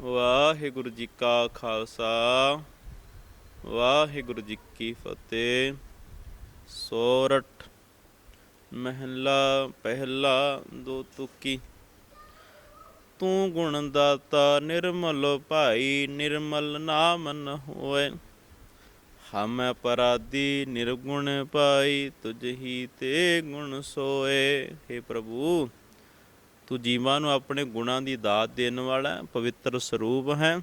ਵਾਹਿਗੁਰੂ ਜੀ ਕਾ ਖਾਲਸਾ, ਵਾਹਿਗੁਰੂ ਜੀ ਕੀ ਫਤਿਹ। ਸੋਰਠ, ਮਹਿਲਾ ਪਹਿਲਾ ਦੋ ਤੁਕੀ। ਤੂੰ ਗੁਣ ਦਾਤਾ ਨਿਰਮਲ ਭਾਈ, ਨਿਰਮਲ ਨਾਮ ਨ ਹੋਏ। ਹਮ ਅਪਰਾਧੀ ਨਿਰਗੁਣ ਪਾਈ ਤੁਝ ਹੀ ਤੇ ਗੁਣ ਸੋਏ। हे ਪ੍ਰਭੂ ਤੂੰ ਜੀਵਾਂ ਨੂੰ ਆਪਣੇ ਗੁਣਾਂ ਦੀ ਦਾਤ ਦੇਣ ਵਾਲਾ ਪਵਿੱਤਰ ਸਰੂਪ ਹੈ।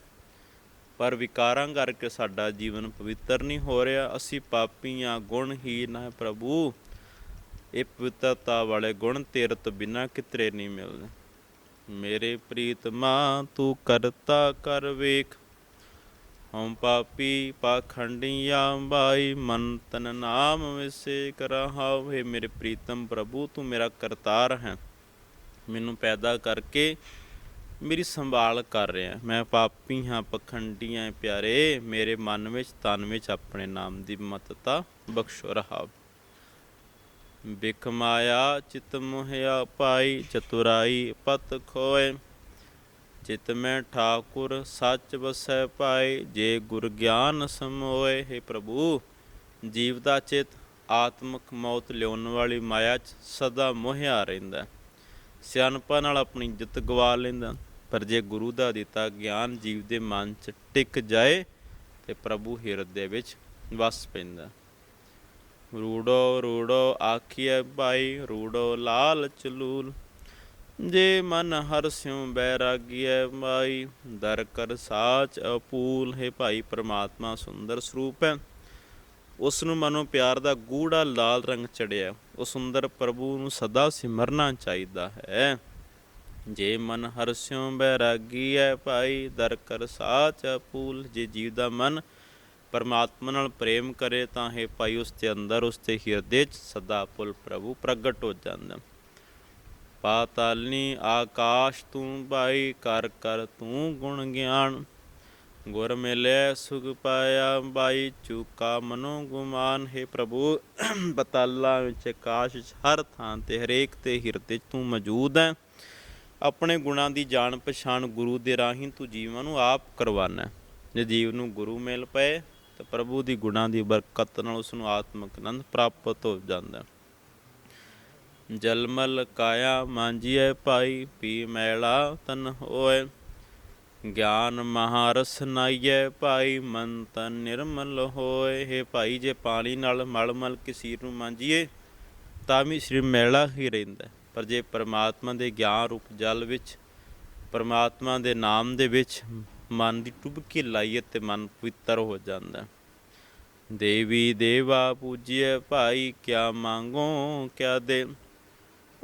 ਪਰ ਵਿਕਾਰਾਂ ਕਰਕੇ ਸਾਡਾ ਜੀਵਨ ਪਵਿੱਤਰ ਨਹੀਂ ਹੋ ਰਿਹਾ। ਅਸੀਂ ਪਾਪੀ ਆ ਗੁਣ ਹੀ ਨਾ ਪ੍ਰਭੂ। ਇਹ ਪਵਿੱਤਰਤਾ ਵਾਲੇ ਗੁਣ ਤੇਰੇ ਤੋਂ ਬਿਨਾਂ ਕਿਤਰੇ ਨਹੀਂ ਮਿਲਦੇ। ਮੇਰੇ ਪ੍ਰੀਤਮਾ ਤੂੰ ਕਰਤਾ ਕਰ ਵੇਖ। ਹਉ ਪਾਪੀ ਪਾਖੰਡੀਆਂ ਬਾਈ, ਮਨ ਤਨ ਨਾਮ ਵਿਸੇ ਕਰਹਾਉ ਹੈ ਮੇਰੇ ਪ੍ਰੀਤਮ ਪ੍ਰਭੂ, ਤੂੰ ਮੇਰਾ ਕਰਤਾਰ ਹੈ। ਮੈਨੂੰ ਪੈਦਾ ਕਰਕੇ ਮੇਰੀ ਸੰਭਾਲ ਕਰ ਰਿਹਾ। ਮੈਂ ਪਾਪੀ ਹਾਂ ਪਖੰਡੀ ਹਾਂ ਪਿਆਰੇ, ਮੇਰੇ ਮਨ ਵਿੱਚ, ਤਨ ਵਿੱਚ ਆਪਣੇ ਨਾਮ ਦੀ ਮਤਤਾ ਬਖਸ਼ੋ ਰਹਾ ਬਿਖਮਾਇਆ ਚਿਤ ਮੁਹਿਆ ਪਾਈ, ਚਤੁਰਾਈ ਪਤ ਖੋਏ। ਚਿਤ ਮੈਂ ਠਾਕੁਰ, ਸੱਚ ਵਸੈ ਪਾਏ। ਜੇ ਗੁਰ ਗਿਆਨ ਸਮੋਏ, ਹੈ ਪ੍ਰਭੂ, ਜੀਵ ਦਾ ਚਿਤ, ਆਤਮਕ ਮੌਤ ਲਿਆਉਣ ਵਾਲੀ ਮਾਇਆ 'ਚ ਸਦਾ ਮੋਹਿਆ ਰਹਿੰਦਾ। ਸਿਆਣਪਾਂ ਨਾਲ ਆਪਣੀ ਇੱਜ਼ਤ ਗਵਾ ਲੈਂਦਾ। ਪਰ ਜੇ ਗੁਰੂ ਦਾ ਦਿੱਤਾ ਗਿਆਨ ਜੀਵ ਦੇ ਮਨ 'ਚ ਟਿਕ ਜਾਏ, ਤੇ ਪ੍ਰਭੂ ਹਿਰਦ ਦੇ ਵਿੱਚ ਵਸ ਪੈਂਦਾ। ਰੂੜੋ ਰੂੜੋ ਆਖੀਐ ਭਾਈ ਰੂੜੋ ਲਾਲ ਚਲੂਲ। ਜੇ ਮਨ ਹਰ ਸਿਉ ਬੈਰਾਗੀਐ ਮਾਈ, ਦਰ ਕਰ ਸਾਚ ਅਪੂਲ। ਹੈ ਭਾਈ ਪ੍ਰਮਾਤਮਾ ਸੁੰਦਰ ਸਰੂਪ ਹੈ। ਉਸ ਨੂੰ ਮਨੋਂ ਪਿਆਰ ਦਾ ਗੂੜਾ ਲਾਲ ਰੰਗ ਚੜਿਆ। ਉਹ ਸੁੰਦਰ ਪ੍ਰਭੂ ਨੂੰ ਸਦਾ ਸਿਮਰਨਾ ਚਾਹੀਦਾ ਹੈ। ਜੇ ਮਨ ਹਰਸਿਉ ਬੈਰਾਗੀ ਹੈ ਭਾਈ, ਦਰ ਕਰ ਸਾਚ ਅਪੂਲ ਜੇ ਜੀਵ ਦਾ ਮਨ ਪਰਮਾਤਮਾ ਨਾਲ ਪ੍ਰੇਮ ਕਰੇ ਤਾਂ ਹੈ ਭਾਈ, ਉਸ ਦੇ ਅੰਦਰ, ਉਸ ਦੇ ਹਿਰਦੇ 'ਚ ਸਦਾ ਪੁਲ ਪ੍ਰਭੂ ਪ੍ਰਗਟ ਹੋ ਜਾਂਦਾ। ਪਾਤਾਲਨੀ ਆਕਾਸ਼ ਤੂੰ ਭਾਈ, ਕਰ ਕਰ ਤੂੰ ਗੁਣ ਗਿਆਨ। ਗੁਰ ਮਿਲੇ ਸੁਖ ਪਾਇਆ ਬਾਈ ਚੁਕਾ ਮਨੋ ਗੁਮਾਨ, ਹੈ ਪ੍ਰਭੂ, ਬਤਾਲਾ ਵਿੱਚ ਆਕਾਸ਼ ਹਰ ਥਾਂ ਤੇ ਹਰੇਕ ਤੇ ਹਿਰਦੇ ਤੂੰ ਮੌਜੂਦ ਹੈ। ਆਪਣੇ ਗੁਣਾਂ ਦੀ ਜਾਣ ਪਛਾਣ ਗੁਰੂ ਦੇ ਰਾਹੀਂ ਤੂੰ ਜੀਵਾਂ ਨੂੰ ਆਪ ਕਰਵਾਨਾ ਜੇ ਜੀਵ ਨੂੰ ਗੁਰੂ ਮਿਲ ਪਏ, ਤਾਂ ਪ੍ਰਭੂ ਦੀ ਗੁਣਾਂ ਦੀ ਬਰਕਤ ਨਾਲ ਉਸ ਨੂੰ ਆਤਮਿਕ ਆਨੰਦ ਪ੍ਰਾਪਤ ਹੋ ਜਾਂਦਾ ਹੈ। ਜਲਮਲ ਕਾਇਆ, ਮਾਂਜੀਐ ਭਾਈ, ਪੀ ਮੈਲਾ ਤਨ ਹੋਏ ਗਿਆਨ ਮਹਾਰਸ ਨਾਈਐ, ਭਾਈ ਮਨ ਤਨ ਨਿਰਮਲ ਹੋਏ। ਹੈ ਭਾਈ, ਜੇ ਪਾਣੀ ਨਾਲ ਮਲ ਮਲ ਕੇ ਨੂੰ ਮਾਂਜੀਏ, ਤਾਂ ਵੀ ਸਰੀਰ ਮੈਲਾ ਹੀ ਰਹਿੰਦਾ। ਪਰ ਜੇ ਪਰਮਾਤਮਾ ਦੇ ਗਿਆਨ ਰੂਪ ਜਲ ਵਿੱਚ, ਪਰਮਾਤਮਾ ਦੇ ਨਾਮ ਦੇ ਵਿੱਚ ਮਨ ਦੀ ਟੁਬਕੀ ਲਾਈਏ, ਤੇ ਮਨ ਪਵਿੱਤਰ ਹੋ ਜਾਂਦਾ। ਦੇਵੀ ਦੇਵਾ ਪੂਜੀਏ ਭਾਈ ਕਿਆ ਮੰਗੋ, ਕਿਆ ਦੇ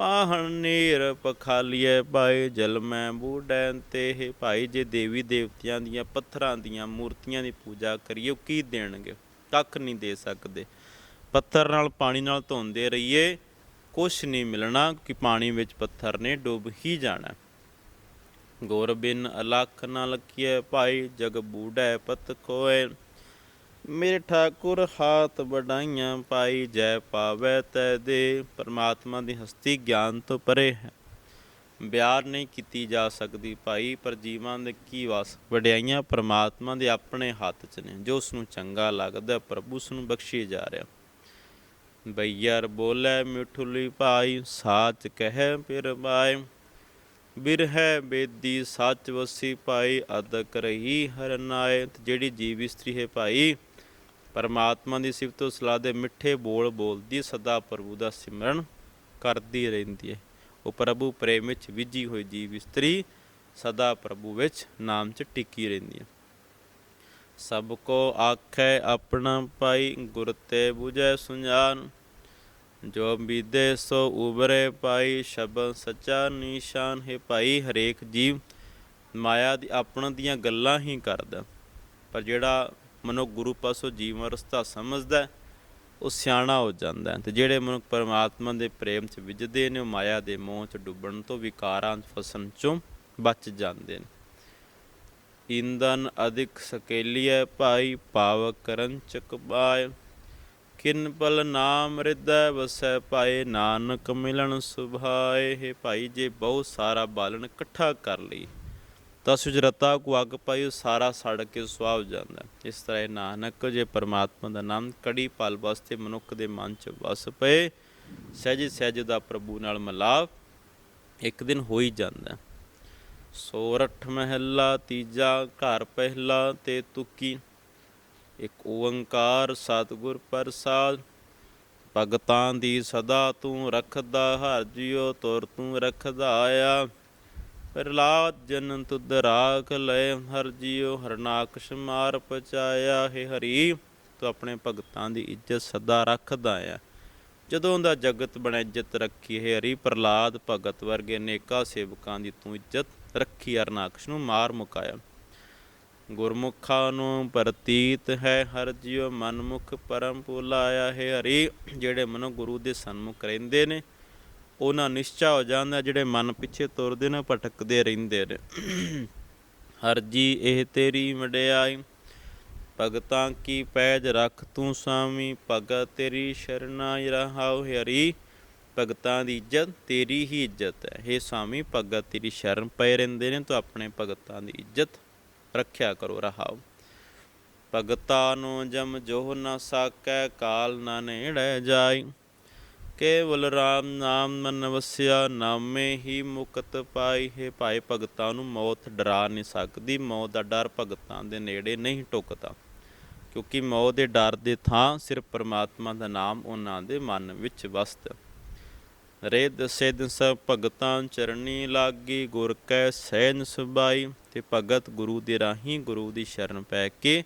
ਪਾਹਣ ਨੀਰ ਪਖਾਲੀਏ ਭਾਈ ਜਲ ਮੈਂ ਬੂਡੈਂ ਤੇ। ਭਾਈ, ਜੇ ਦੇਵੀ ਦੇਵਤਿਆਂ ਦੀਆਂ ਪੱਥਰਾਂ ਦੀਆਂ ਮੂਰਤੀਆਂ ਦੀ ਪੂਜਾ ਕਰੀਏ, ਉਹ ਕੀ ਦੇਣਗੇ? ਕੱਖ ਨਹੀਂ ਦੇ ਸਕਦੇ। ਪੱਥਰ ਨਾਲ ਪਾਣੀ ਨਾਲ ਧੋਂਦੇ ਰਹੀਏ, ਕੁਛ ਨਹੀਂ ਮਿਲਣਾ ਕਿ ਪਾਣੀ ਵਿੱਚ ਪੱਥਰ ਨੇ ਡੁੱਬ ਹੀ ਜਾਣਾ। ਗੁਰ ਬਿਨ ਅਲਖ ਨਾ ਲਖੀਏ ਭਾਈ, ਜਗ ਬੂੜੈ ਪਤ ਕੋਏ ਮੇਰੇ ਠਾਕੁਰ ਹਾਥ ਵਡਾਈਆਂ ਪਾਈ ਜੈ ਪਾਵੈ ਤੈ ਦੇ, ਪਰਮਾਤਮਾ ਦੀ ਹਸਤੀ ਗਿਆਨ ਤੋਂ ਪਰੇ ਹੈ। ਬਿਆਰ ਨਹੀਂ ਕੀਤੀ ਜਾ ਸਕਦੀ ਭਾਈ, ਪਰ ਜੀਵਾਂ ਦੇ ਕੀ ਵਸ? ਵਡਿਆਈਆਂ ਪਰਮਾਤਮਾ ਦੇ ਆਪਣੇ ਹੱਥ 'ਚ ਨੇ, ਜੋ ਉਸ ਨੂੰ ਚੰਗਾ ਲੱਗਦਾ, ਪ੍ਰਭੂ ਉਸ ਨੂੰ ਬਖਸ਼ੀ ਜਾ ਰਿਹਾ। ਬਈਰ ਬੋਲੇ, ਮਿਠੁਲੀ ਭਾਈ, ਸਾਚ ਕਹਿ ਫਿਰ ਬਾਏ ਬਿਰਹਿ ਬੇਦੀ, ਸੱਚ ਵਸੀ ਭਾਈ, ਅਦਕ ਰਹੀ ਹਰਨਾਏ ਜਿਹੜੀ ਜੀਵ ਇਸਤਰੀ ਹੈ ਭਾਈ ਪਰਮਾਤਮਾ ਦੀ ਸਿਫਤ ਸਲਾਹ ਦੇ ਮਿੱਠੇ ਬੋਲ ਬੋਲਦੀ ਸਦਾ ਪ੍ਰਭੂ ਦਾ ਸਿਮਰਨ ਕਰਦੀ ਰਹਿੰਦੀ ਹੈ। ਉਹ ਪ੍ਰਭੂ ਪ੍ਰੇਮ ਵਿੱਚ ਵਿਜੀ ਹੋਈ ਜੀਵ ਇਸਤਰੀ ਸਦਾ ਪ੍ਰਭੂ ਵਿੱਚ ਨਾਮ 'ਚ ਟਿੱਕੀ ਰਹਿੰਦੀ ਹੈ। ਸਭ ਕੋ ਆਖੈ ਆਪਣਾ ਪਾਈ ਗੁਰ ਤੇ 부ਜੈ ਸੁਝਾਨ ਜੋ ਬੀਦੇ ਸੋ ਉਬਰੇ ਪਾਈ ਸ਼ਬਦ ਸੱਚਾ ਨਿਸ਼ਾਨ ਹੈ ਭਾਈ, ਹਰੇਕ ਜੀਵ ਮਾਇਆ ਦੀ ਆਪਣ ਦੀਆਂ ਗੱਲਾਂ ਹੀ ਕਰਦਾ। ਪਰ ਜਿਹੜਾ ਮਨੁੱਖ ਗੁਰੂ ਪਾਸੋਂ ਜੀਵਨ ਰਸਤਾ ਸਮਝਦਾ ਉਹ ਸਿਆਣਾ ਹੋ ਜਾਂਦਾ ਹੈ। ਤੇ ਜਿਹੜੇ ਮਨੁੱਖ ਪਰਮਾਤਮਾ ਦੇ ਪ੍ਰੇਮ 'ਚ ਵਿਜਦੇ ਨੇ, ਉਹ ਮਾਇਆ ਦੇ ਮੋਹ 'ਚ ਡੁੱਬਣ ਤੋਂ ਵਿਕਾਰਾਂ 'ਚ ਫਸਣ 'ਚੋਂ ਬਚ ਜਾਂਦੇ ਨੇ। ਇੰਦਨ ਅਧਿਕ ਸਕੇਲੀਐ ਭਾਈ ਪਾਵ ਕਰਨ ਚਕਬਾਏ ਕਿਨ ਪਲ ਨਾਮ ਹਿਰਦੈ ਵਸੈ ਪਾਏ ਨਾਨਕ ਮਿਲਣ ਸੁਭਾਏ। ਹੈ ਭਾਈ, ਜੇ ਬਹੁਤ ਸਾਰਾ ਬਾਲਣ ਇਕੱਠਾ ਕਰ ਲਈ ਤਾਂ ਸੁਜਰਤਾ ਰਤਾ ਕੋ ਅੱਗ ਪਾਈ ਸਾਰਾ ਸੜ ਕੇ ਸੁਆਹ ਜਾਂਦਾ। ਇਸ ਤਰ੍ਹਾਂ ਇਹ ਨਾਨਕ ਜੇ ਪਰਮਾਤਮਾ ਦਾ ਨਾਮ ਕੜੀ ਪਲ ਵਾਸਤੇ ਮਨੁੱਖ ਦੇ ਮਨ 'ਚ ਵਸ ਪਏ, ਸਹਿਜ ਸਹਿਜ ਦਾ ਪ੍ਰਭੂ ਨਾਲ ਮਿਲਾਪ ਇੱਕ ਦਿਨ ਹੋ ਹੀ ਜਾਂਦਾ। ਸੋਰਠ ਮਹਿਲਾ, ਤੀਜਾ ਘਰ ਪਹਿਲਾ ਤੇ ਤੁਕੀ, ਇੱਕ ਓੰਕਾਰ ਸਤਿਗੁਰ ਪ੍ਰਸਾਦ। ਭਗਤਾਂ ਦੀ ਸਦਾ ਤੂੰ ਰੱਖਦਾ, ਹਰ ਜਿਉ ਤੁਰ ਤੂੰ ਰੱਖਦਾ ਆ ਪ੍ਰਲਾਦ ਜਨ ਤੁਧ ਰਾਖ ਲੈ ਹਰ ਜਿਉ ਹਰਨਾਕਸ਼ ਮਾਰ ਪਚਾਇਆ ਹੈ ਹਰੀ, ਤੂੰ ਆਪਣੇ ਭਗਤਾਂ ਦੀ ਇੱਜ਼ਤ ਸਦਾ ਰੱਖਦਾ ਆ। ਜਦੋਂ ਦਾ ਜਗਤ ਬਣ ਇੱਜ਼ਤ ਰੱਖੀ, ਹੈ ਹਰੀ ਪ੍ਰਲਾਦ ਭਗਤ ਵਰਗੇ ਨੇਕਾ ਸੇਵਕਾਂ ਦੀ ਤੂੰ ਇੱਜ਼ਤ ਰੱਖੀ ਹਰਨਾਕਸ਼ ਨੂੰ ਮਾਰ ਮੁਕਾਇਆ। ਗੁਰਮੁਖਾਂ ਨੂੰ ਪ੍ਰਤੀਤ ਹੈ, ਹਰ ਜਿਉ ਮਨਮੁਖ ਪਰਮ ਭੁਲਾਇਆ। ਹੈ ਹਰੀ, ਜਿਹੜੇ ਮਨੋ ਗੁਰੂ ਦੇ ਸਨਮੁਖ ਰਹਿੰਦੇ ਨੇ ਉਹਨਾਂ ਨਿਸ਼ਚਾ ਹੋ ਜਾਂਦਾ ਜਿਹੜੇ ਮਨ ਪਿੱਛੇ ਤੁਰਦੇ ਨੇ ਭਟਕਦੇ ਰਹਿੰਦੇ ਨੇ। ਹਰਜੀ ਇਹ ਤੇਰੀ ਵਡਿਆਈ, ਭਗਤਾਂ ਕੀ ਪੈਜ ਰੱਖ ਤੂੰ ਸਾਮੀ ਭਗਤ ਤੇਰੀ ਸ਼ਰਨਾਈ ਰਹਾਉ ਹਰੀ, ਭਗਤਾਂ ਦੀ ਇੱਜ਼ਤ ਤੇਰੀ ਹੀ ਇੱਜ਼ਤ ਹੈ। हे ਸਾਮੀ ਭਗਤ ਤੇਰੀ ਸ਼ਰਨ ਪਏ ਰਹਿੰਦੇ ਨੇ, ਤੂੰ ਆਪਣੇ ਭਗਤਾਂ ਦੀ ਇੱਜ਼ਤ ਰੱਖਿਆ ਕਰੋ ਰਹਾਉ ਭਗਤਾਂ ਨੂੰ ਜਮ ਜੋਹ ਨਾ ਸਾਕੈ, ਕਾਲ ਨ ਨੇੜੇ ਜਾਈ। ਕੇਵਲ RAM ਨਾਮ ਮਨ ਵਸਿਆ, ਨਾਮੇ ਹੀ ਮੁਕਤ ਪਾਈ ਹੈ। ਭਾਈ ਭਗਤਾਂ ਨੂੰ ਮੌਤ ਡਰਾ ਨਹੀਂ ਸਕਦੀ, ਮੌਤ ਦਾ ਡਰ ਭਗਤਾਂ ਦੇ ਨੇੜੇ ਨਹੀਂ ਟੁਕਦਾ। ਕਿਉਂਕਿ ਮੌਤ ਦੇ ਡਰ ਦੇ ਥਾਂ ਸਿਰਫ ਪਰਮਾਤਮਾ ਦਾ ਨਾਮ ਉਹਨਾਂ ਦੇ ਮਨ ਵਿੱਚ ਵਸਦਾ ਰੇ ਦਸੇ ਦਿਨ ਸਭ ਭਗਤਾਂ ਚਰਣੀ ਲਾਗੀ, ਗੁਰ ਕੈ ਸੈਨ ਸੁਬਾਈ ਤੇ ਭਗਤ ਗੁਰੂ ਦੇ ਰਾਹੀਂ ਗੁਰੂ ਦੀ ਸ਼ਰਨ ਪੈ ਕੇ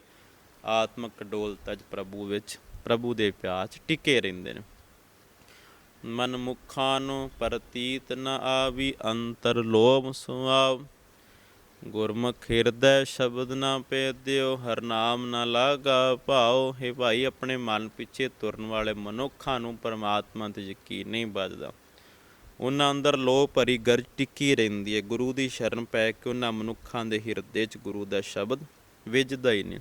ਆਤਮਕ ਡੋਲਤਾ ਪ੍ਰਭੂ ਵਿੱਚ, ਪ੍ਰਭੂ ਦੇ ਪਿਆਰ 'ਚ ਟਿਕੇ ਰਹਿੰਦੇ ਨੇ। ਮਨਮੁਖਾਂ ਨੂੰ ਪ੍ਰਤੀਤ ਨ ਆਵੀ ਅੰਤਰ ਲੋਭ ਸੁਆਵ। ਗੁਰਮੁਖ ਹਿਰਦੈ ਸ਼ਬਦ ਨਾ ਪੇਦਿਓ ਹਰ ਨਾਮ ਨਾ ਲਾਗਾ ਭਾਉ। ਹੈ ਭਾਈ, ਆਪਣੇ ਮਨ ਪਿੱਛੇ ਤੁਰਨ ਵਾਲੇ ਮਨੁੱਖਾਂ ਨੂੰ ਪਰਮਾਤਮਾ ਤੇ ਯਕੀਨ ਨਹੀਂ ਵੱਜਦਾ। ਉਹਨਾਂ ਅੰਦਰ ਲੋਭ ਭਰੀ ਗਰਜ ਟਿੱਕੀ ਰਹਿੰਦੀ ਹੈ ਗੁਰੂ ਦੀ ਸ਼ਰਨ ਪੈ ਕੇ ਉਹਨਾਂ ਮਨੁੱਖਾਂ ਦੇ ਹਿਰਦੇ 'ਚ ਗੁਰੂ ਦਾ ਸ਼ਬਦ ਵਿਜਦਾ ਹੀ ਨਹੀਂ।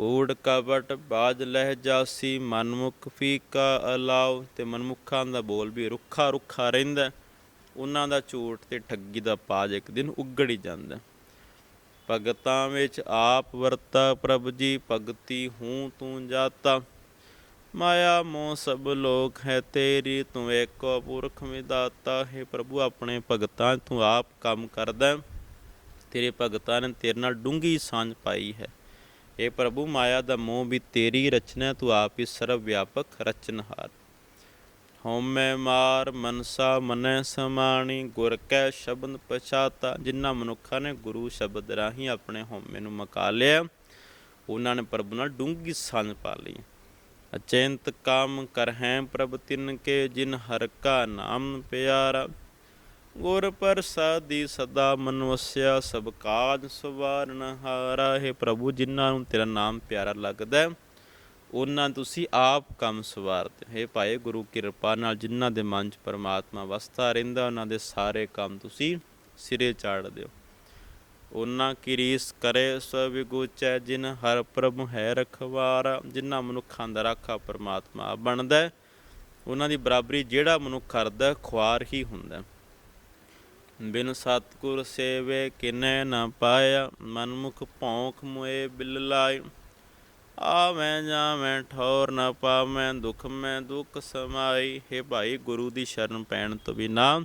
ਕੂੜ ਕਵਟ ਬਾਜ ਲਹਿ ਜਾਸੀ, ਮਨਮੁਖ ਫੀਕਾ ਅਲਾਉ। ਤੇ ਮਨਮੁਖਾਂ ਦਾ ਬੋਲ ਵੀ ਰੁੱਖਾ ਰੁੱਖਾ ਰਹਿੰਦਾ ਉਹਨਾਂ ਦਾ ਝੂਠ ਤੇ ਠੱਗੀ ਦਾ ਪਾਜ ਇੱਕ ਦਿਨ ਉੱਗੜ ਹੀ। ਜਾਂਦਾ ਭਗਤਾਂ ਵਿੱਚ ਆਪ ਵਰਤਾ ਪ੍ਰਭ ਜੀ, ਭਗਤੀ ਹੂੰ ਤੂੰ ਜਾਤਾ। ਮਾਇਆ ਮੋਹ ਸਭ ਲੋਕ ਹੈ ਤੇਰੀ, ਤੂੰ ਏਕੋ ਪੁਰਖ ਵਿਦਾਤਾ ਹੈ ਪ੍ਰਭੂ, ਆਪਣੇ ਭਗਤਾਂ ਤੂੰ ਆਪ ਕੰਮ ਕਰਦਾ ਤੇਰੇ ਭਗਤਾਂ ਨੇ ਤੇਰੇ ਨਾਲ ਡੂੰਗੀ ਸਾਂਝ ਪਾਈ ਹੈ। ਇਹ ਪ੍ਰਭੂ, ਮਾਇਆ ਦਾ ਮੋਹ ਵੀ ਤੇਰੀ ਰਚਨਾ ਤੂੰ ਆਪ ਹੀ ਸਰਵ ਵਿਆਪਕ ਰਚਨਹਾਰ ਹਉਮੈ ਮਾਰ ਮਨਸਾ ਮਨੈ ਸਮਾਣੀ, ਗੁਰ ਕੈ ਸ਼ਬਦ ਪਛਾਤਾ, ਜਿਨ੍ਹਾਂ ਮਨੁੱਖਾਂ ਨੇ ਗੁਰੂ ਸ਼ਬਦ ਰਾਹੀਂ ਆਪਣੇ ਹਉਮੈ ਨੂੰ ਮਕਾ ਲਿਆ, ਉਹਨਾਂ ਨੇ ਪ੍ਰਭੂ ਨਾਲ ਡੂੰਗੀ ਸਾਂਝ ਪਾ ਲਈ। ਅਚੈਂਤ ਕਾਮ ਕਰਹਿ ਪ੍ਰਭ ਤਿਨ ਕੇ, ਜਿਨ ਹਰ ਕਾ ਨਾਮ ਪਿਆਰਾ। ਗੁਰ ਪ੍ਰਸਾਦੀ ਸਦਾ ਮਨ ਵਸਿਆ ਸਭ ਕਾਜ ਸਵਾਰਨ ਹਾਰਾ। ਹੈ ਪ੍ਰਭੂ ਜਿਨ੍ਹਾਂ ਨੂੰ ਤੇਰਾ ਨਾਮ ਪਿਆਰਾ ਲੱਗਦਾ ਹੈ, ਉਹਨਾਂ ਤੁਸੀਂ ਆਪ ਕੰਮ ਸਵਾਰਦੇ ਹੈ। ਭਾਏ ਗੁਰੂ ਕਿਰਪਾ ਨਾਲ ਜਿਨ੍ਹਾਂ ਦੇ ਮਨ 'ਚ ਪਰਮਾਤਮਾ ਵਸਦਾ ਰਹਿੰਦਾ ਉਹਨਾਂ ਦੇ ਸਾਰੇ ਕੰਮ ਤੁਸੀਂ ਸਿਰੇ ਚਾੜ ਹੋ। ਉਹਨਾਂ ਕੀ ਰੀਸ ਕਰੇ ਸੋ ਵਿਗੂਚੈ ਜਿਨ ਹਰ ਪ੍ਰਭ ਹੈ ਰਖਵਾਰਾ। ਜਿਨ੍ਹਾਂ ਮਨੁੱਖਾਂ ਦਾ ਰਾਖਾ ਪਰਮਾਤਮਾ ਬਣਦਾ ਉਹਨਾਂ ਦੀ ਬਰਾਬਰੀ ਜਿਹੜਾ ਮਨੁੱਖ ਕਰਦਾ ਖੁਆਰ ਹੀ ਹੁੰਦਾ ਬਿਨ ਸਤਿਗੁਰ ਸੇਵੇ ਕਿਨੈ ਨਾ ਪਾਇਆ ਮਨਮੁਖ ਭੌਂਕ ਮੁਏ ਬਿਲ ਲਾਇ ਆਵੈਂ ਜਾਵੈਂ ਠੌਰ ਨਾ ਪਾਵੈਂ ਦੁਖ ਮੈਂ ਦੁਖ ਸਮਾਈ ਹੈ ਭਾਈ ਗੁਰੂ ਦੀ ਸ਼ਰਨ ਪੈਣ ਤੋਂ ਬਿਨਾ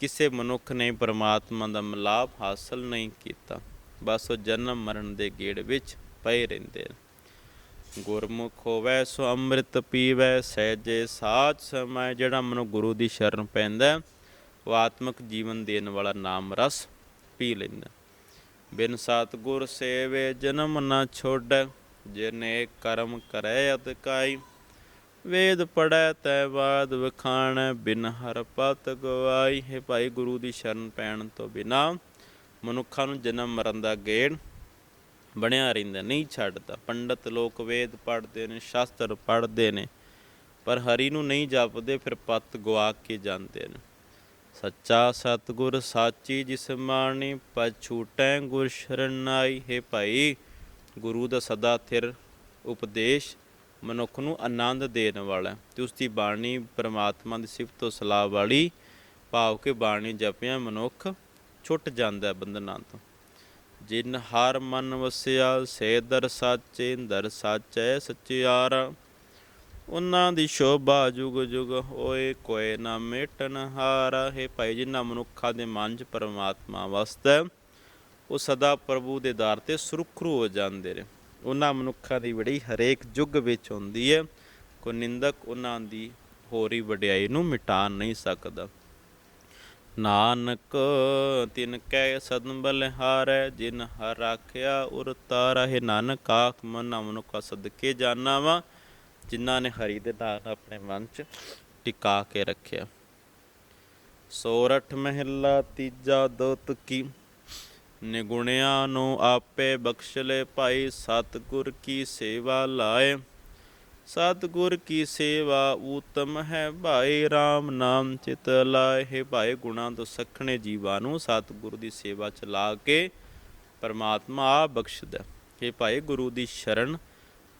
ਕਿਸੇ ਮਨੁੱਖ ਨੇ ਪਰਮਾਤਮਾ ਦਾ ਮਿਲਾਪ ਹਾਸਲ ਨਹੀਂ ਕੀਤਾ। ਬਸ ਉਹ ਜਨਮ ਮਰਨ ਦੇ ਗੇੜ ਵਿੱਚ ਪਏ ਰਹਿੰਦੇ ਗੁਰਮੁਖ ਹੋਵੇ ਸੋ ਅੰਮ੍ਰਿਤ ਪੀਵੇ ਸਹਿਜੇ ਸਾਚ ਸਮਾਏ। ਜਿਹੜਾ ਮਨੁ ਗੁਰੂ ਦੀ ਸ਼ਰਨ ਪੈਂਦਾ ਹੈ, ਉਹ ਆਤਮਿਕ ਜੀਵਨ ਦੇਣ ਵਾਲਾ ਨਾਮ ਰਸ ਪੀ ਲੈਂਦਾ। ਬਿਨ ਸਤਿਗੁਰ ਸੇਵੇ ਜਨਮ ਨਾ ਛੋੜੈ, ਜਿਨੇ ਕਰਮ ਕਰੈ ਅਤਕਾਈ ਵੇਦ ਪੜੈ ਤੈ ਬਾਦ ਵਖਾਣੈ, ਬਿਨ ਹਰ ਪਤ ਗਵਾਈ। ਹੈ ਭਾਈ ਗੁਰੂ ਦੀ ਸ਼ਰਨ ਪੈਣ ਤੋਂ ਬਿਨਾ ਮਨੁੱਖਾਂ ਨੂੰ ਜਨਮ ਮਰਨ ਦਾ ਗੇੜ ਬਣਿਆ ਰਹਿੰਦਾ, ਨਹੀਂ ਛੱਡਦਾ। ਪੰਡਤ ਲੋਕ ਵੇਦ ਪੜ੍ਹਦੇ ਨੇ, ਸ਼ਾਸਤਰ ਪੜ੍ਹਦੇ ਨੇ, ਪਰ ਹਰੀ ਨੂੰ ਨਹੀਂ ਜਪਦੇ, ਫਿਰ ਪਤ ਗਵਾ ਕੇ ਜਾਂਦੇ ਨੇ। ਸੱਚਾ ਸਤਿਗੁਰ ਸਾਚੀ ਜਿਸ ਮਾਣੀ ਪਛੂਟੈ ਗੁਰ ਸ਼ਰਨਾਈ ਹੈ ਭਾਈ, ਗੁਰੂ ਦਾ ਸਦਾ ਥਿਰ ਉਪਦੇਸ਼ ਮਨੁੱਖ ਨੂੰ ਆਨੰਦ ਦੇਣ ਵਾਲਾ ਤੇ ਉਸ ਦੀ ਬਾਣੀ ਪ੍ਰਮਾਤਮਾ ਦੀ ਸਿਫਤ ਤੋਂ ਸਲਾਹ ਵਾਲੀ ਭਾਵ ਕਿ ਬਾਣੀ ਜਪਿਆ ਮਨੁੱਖ ਛੁੱਟ ਜਾਂਦਾ ਬੰਧਨਾਂ ਤੋਂ। ਜਿਨ ਹਰ ਮਨ ਵਸਿਆ, ਸੇ ਦਰ ਸਾਚੇ, ਦਰ ਸਾਚੈ ਸਚਿਆਰਾ। ਉਹਨਾਂ ਦੀ ਸ਼ੋਭਾ ਜੁਗ ਜੁਗ ਹੋਏ, ਕੋਏ ਨਾ ਮੇਟਨ ਹਾਰਾ ਹੈ। ਭਾਈ ਜਿਨ੍ਹਾਂ ਮਨੁੱਖਾਂ ਦੇ ਮਨ 'ਚ ਪਰਮਾਤਮਾ ਵਸਦਾ ਉਹ ਸਦਾ ਪ੍ਰਭੂ ਦੇ ਦਰ ਤੇ ਸੁਰਖਰੂ ਹੋ ਜਾਂਦੇ ਨੇ। ਉਹਨਾਂ ਮਨੁੱਖਾਂ ਦੀ ਬੜੀ ਹਰੇਕ ਯੁੱਗ ਵਿੱਚ ਹੁੰਦੀ ਹੈ। ਕੋ ਨਿੰਦਕ ਉਹਨਾਂ ਦੀ ਹੋਰੀ ਵਡਿਆਈ ਨੂੰ ਮਿਟਾ ਨਹੀਂ ਸਕਦਾ। ਨਾਨਕ, ਤਿਨ ਕੈ ਸਦਨ ਬਲਿਹਾਰੈ, ਜਿਨ ਹਰ ਰਾਖਿਆ ਉਰ ਤਾਰਾ ਹੈ ਨਾਨਕ, ਆਖ ਮਨ ਮਨੁੱਖਾ ਸਦਕੇ ਜਾਣਾ ਵਾ ਜਿਨ੍ਹਾਂ ਨੇ ਹਰੀ ਦੇ ਨਾਂ ਆਪਣੇ ਮਨ 'ਚ ਟਿਕਾ ਕੇ ਰੱਖਿਆ। ਸੋਰਠ ਮਹਿਲਾ ਤੀਜਾ ਦੋਤ ਕੀ? ਨਿਗੁਣਿਆਂ ਨੂੰ ਆਪੇ ਬਖਸ਼ ਲੈ ਭਾਈ, ਸਤਿਗੁਰ ਕੀ ਸੇਵਾ ਲਾਏ? ਸਤਿਗੁਰ ਕੀ ਸੇਵਾ ਉਤਮ ਹੈ ਭਾਈ RAM ਨਾਮ ਚਿਤ ਲਾਏ ਹੈ ਭਾਈ। ਗੁਣਾਂ ਤੋਂ ਸਖਣੇ ਜੀਵਾਂ ਨੂੰ ਸਤਿਗੁਰ ਦੀ ਸੇਵਾ ਚ ਲਾ ਕੇ ਪਰਮਾਤਮਾ ਆ ਬਖਸ਼ਦਾ। ਹੈ ਭਾਈ, ਗੁਰੂ ਦੀ ਸ਼ਰਨ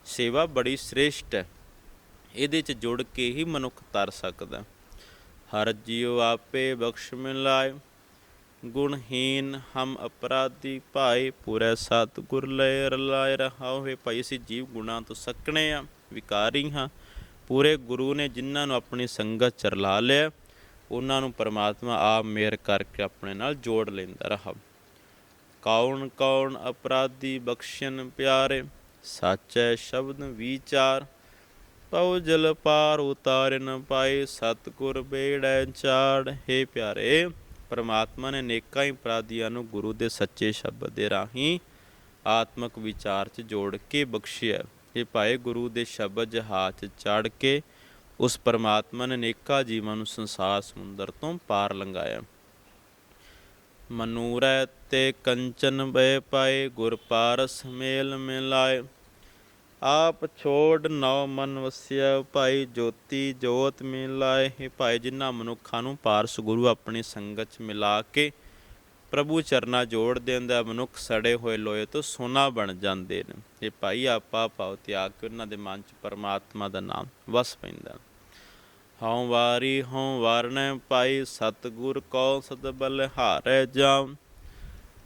ਸੇਵਾ ਬੜੀ ਸ੍ਰੇਸ਼ਟ ਹੈ। ਇਹਦੇ ਚ ਜੁੜ ਕੇ ਹੀ ਮਨੁੱਖ ਤਰ ਸਕਦਾ। ਹਰ ਜੀਉ ਆਪੇ ਬਖਸ਼ ਮਿਲਾਏ, ਗੁਣਹੀਨ ਹਮ ਅਪਰਾਧੀ ਭਾਈ ਪੂਰੇ ਸਤਿਗੁਰ ਲੈ ਰਲਾਏ ਰਹਾਓ ਹੈ ਭਾਈ, ਅਸੀਂ ਜੀਵ ਗੁਣਾਂ ਤੋਂ ਸਕਣੇ ਆ, ਵਿਕਾਰੀ ਹਾਂ। ਪੂਰੇ ਗੁਰੂ ਨੇ ਜਿਨ੍ਹਾਂ ਨੂੰ ਆਪਣੀ ਸੰਗਤ ਚ ਰਲਾ ਲਿਆ, ਉਹਨਾਂ ਨੂੰ ਪਰਮਾਤਮਾ ਆਪ ਮਿਹਰ ਕਰਕੇ ਆਪਣੇ ਨਾਲ ਜੋੜ ਲੈਂਦਾ ਰਹਾ। ਕੌਣ ਕੌਣ ਅਪਰਾਧੀ ਬਖਸ਼ਣ ਪਿਆਰੇ, ਸਾਚੈ ਸ਼ਬਦ ਵਿਚਾਰ ਪਉ ਜਲ ਪਾਰ ਉਤਾਰਨ ਪਾਏ ਸਤਿਗੁਰ ਬੇੜੈ ਚਾੜ। ਹੈ ਪਿਆਰੇ, ਪਰਮਾਤਮਾ ਨੇ ਨੇਕਾਂ ਹੀ ਅਪਰਾਧੀਆਂ ਨੂੰ ਗੁਰੂ ਦੇ ਸੱਚੇ ਸ਼ਬਦ ਦੇ ਰਾਹੀਂ ਆਤਮਕ ਵਿਚਾਰ 'ਚ ਜੋੜ ਕੇ ਬਖਸ਼ਿਆ ਇਹ ਭਾਏ ਗੁਰੂ ਦੇ ਸ਼ਬਦ ਜਹਾਜ਼ 'ਚ ਚੜ ਕੇ ਉਸ ਪਰਮਾਤਮਾ ਨੇ ਨੇਕਾਂ ਜੀਵਾਂ ਨੂੰ ਸੰਸਾਰ ਸਮੁੰਦਰ ਤੋਂ ਪਾਰ ਲੰਘਾਇਆ। ਮਨੂਰੈ ਤੇ ਕੰਚਨ ਬੈ ਪਾਏ, ਗੁਰ ਪਾਰਸ ਮੇਲ ਮਿਲਾਏ। ਆਪ ਛੋੜ ਨੌ ਮਨ ਵਸਿਆ, ਭਾਈ ਜੋਤੀ ਜੋਤ ਮਿਲਾਏ। ਹੈ ਭਾਈ, ਜਿਨ੍ਹਾਂ ਮਨੁੱਖਾਂ ਨੂੰ ਪਾਰਸ ਗੁਰੂ ਆਪਣੀ ਸੰਗਤ ਚ ਮਿਲਾ ਕੇ ਪ੍ਰਭੂ ਚਰਨਾ ਜੋੜ ਦਿੰਦਾ, ਮਨੁੱਖ ਸੜੇ ਹੋਏ ਲੋਹੇ ਤੋਂ ਸੋਨਾ ਬਣ ਜਾਂਦੇ ਨੇ। ਇਹ ਭਾਈ, ਆਪਾ ਪਾਉ ਤਿਆਗ ਕੇ ਉਹਨਾਂ ਦੇ ਮਨ ਚ ਪਰਮਾਤਮਾ ਦਾ ਨਾਮ ਵਸ ਪੈਂਦਾ। ਹਉ ਵਾਰੀ ਹਉ ਵਾਰਨੈ ਭਾਈ, ਸਤਿਗੁਰ ਕੋ ਸਦ ਬਲਿਹਾਰੈ ਜਾਮ।